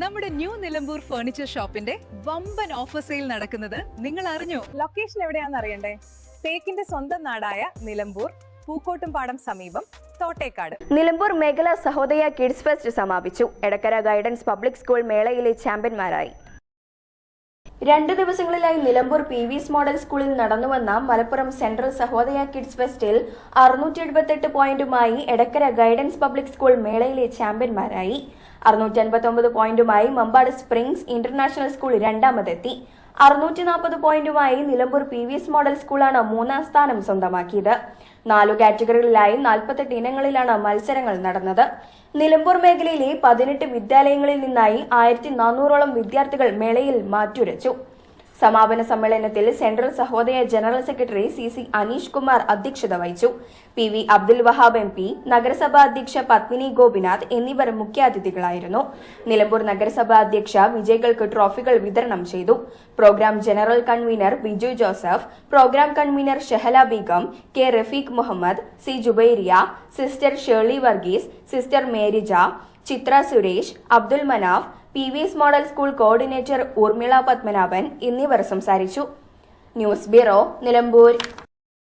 നമ്മുടെ new Nilambur furniture ഷോപ്പിന്റെ വമ്പൻ ഓഫർ സെയിൽ നടക്കുന്നത് നിങ്ങൾ അറിഞ്ഞു? ലൊക്കേഷൻ എവിടെയാണെന്ന് അറിയണ്ടേ? തേക്കിന്റെ സ്വന്തം നാടായ നിലമ്പൂർ പൂക്കോട്ടുംപാടം സമീപം തോട്ടേക്കാട്. നിലമ്പൂർ മേഖല സഹോദയ കിഡ്സ് ഫെസ്റ്റ് സമാപിച്ചു. എടക്കര ഗൈഡൻസ് പബ്ലിക് സ്കൂൾ മേളയിലെ ചാമ്പ്യന്മാരായി രണ്ട് ദിവസങ്ങളിലായി Nilambur P V S model സ്കൂളിൽ നടന്നുവന്ന മലപ്പുറം സെൻട്രൽ സഹോദയ കിഡ്സ് ഫെസ്റ്റിൽ അറുന്നൂറ്റി എഴുപത്തെട്ട് പോയിന്റുമായി എടക്കര ഗൈഡൻസ് പബ്ലിക് സ്കൂൾ മേളയിലെ ചാമ്പ്യന്മാരായി. അറുന്നൂറ്റി അൻപത്തി പോയിന്റുമായി മമ്പാട് സ്പ്രിംഗ്സ് ഇന്റർനാഷണൽ സ്കൂൾ രണ്ടാമതെത്തി. അറുന്നൂറ്റി നാൽപ്പത് പോയിന്റുമായി Nilambur P V S model സ്കൂളാണ് മൂന്നാം സ്ഥാനം സ്വന്തമാക്കിയത്. നാലു കാറ്റഗറികളിലായി നാൽപ്പത്തെട്ട് ഇനങ്ങളിലാണ് മത്സരങ്ങൾ നടന്നത്. നിലമ്പൂർ മേഖലയിലെ പതിനെട്ട് വിദ്യാലയങ്ങളിൽ നിന്നായി ആയിരത്തി നാനൂറോളം വിദ്യാർത്ഥികൾ മേളയിൽ മാറ്റുരച്ചു. സമാപന സമ്മേളനത്തിൽ central Sahodaya general secretary C C Aneesh Kumar അധ്യക്ഷത വഹിച്ചു. P V Abdul Wahab M P നഗരസഭാ അധ്യക്ഷ പത്മിനി ഗോപിനാഥ് എന്നിവർ മുഖ്യാതിഥികളായിരുന്നു. നിലമ്പൂർ നഗരസഭാ അധ്യക്ഷ വിജയികൾക്ക് ട്രോഫികൾ വിതരണം ചെയ്തു. Programme general convener Biju Joseph programme convener Shehala Beegum K Rafeeq Muhammad C Jubairiya sister Shirley Varghese sister Merija Chithra Suresh Abdul Manaf P V S model school coordinator Urmila Padmanabhan എന്നിവർ സംസാരിച്ചു. News bureau Nilambur.